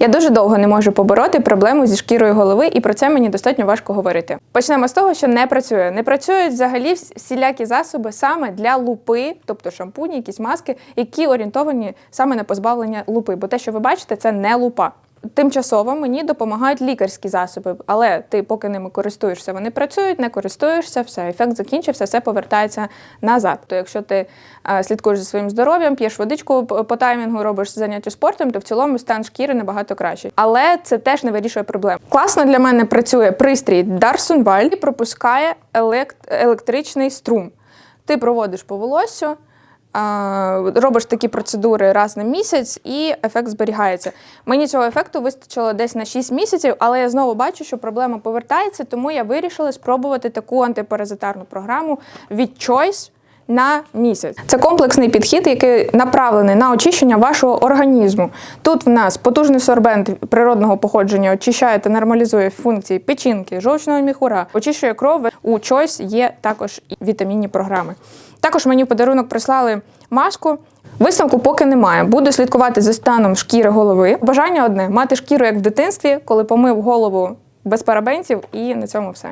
Я дуже довго не можу побороти проблему зі шкірою голови, і про це мені достатньо важко говорити. Почнемо з того, що не працює. Не працюють взагалі всілякі засоби саме для лупи, тобто шампуні, якісь маски, які орієнтовані саме на позбавлення лупи. Бо те, що ви бачите, це не лупа. Тимчасово мені допомагають лікарські засоби, але ти поки ними користуєшся, вони працюють, не користуєшся, все, ефект закінчився, все повертається назад. То якщо ти е, слідкуєш за своїм здоров'ям, п'єш водичку по таймінгу, робиш заняття спортом, то в цілому стан шкіри набагато кращий. Але це теж не вирішує проблем. Класно для мене працює пристрій Дарсунваль і пропускає електричний струм. Ти проводиш по волосю. Робиш такі процедури раз на місяць, і ефект зберігається. Мені цього ефекту вистачило десь на 6 місяців, але я знову бачу, що проблема повертається, тому я вирішила спробувати таку антипаразитарну програму від Choice на місяць. Це комплексний підхід, який направлений на очищення вашого організму. Тут в нас потужний сорбент природного походження очищає та нормалізує функції печінки, жовчного міхура, очищує кров. У Choice є також і вітамінні програми. Також мені в подарунок прислали маску. Висновку поки немає. Буду слідкувати за станом шкіри голови. Бажання одне мати шкіру як в дитинстві, коли помив голову без парабенців, і на цьому все.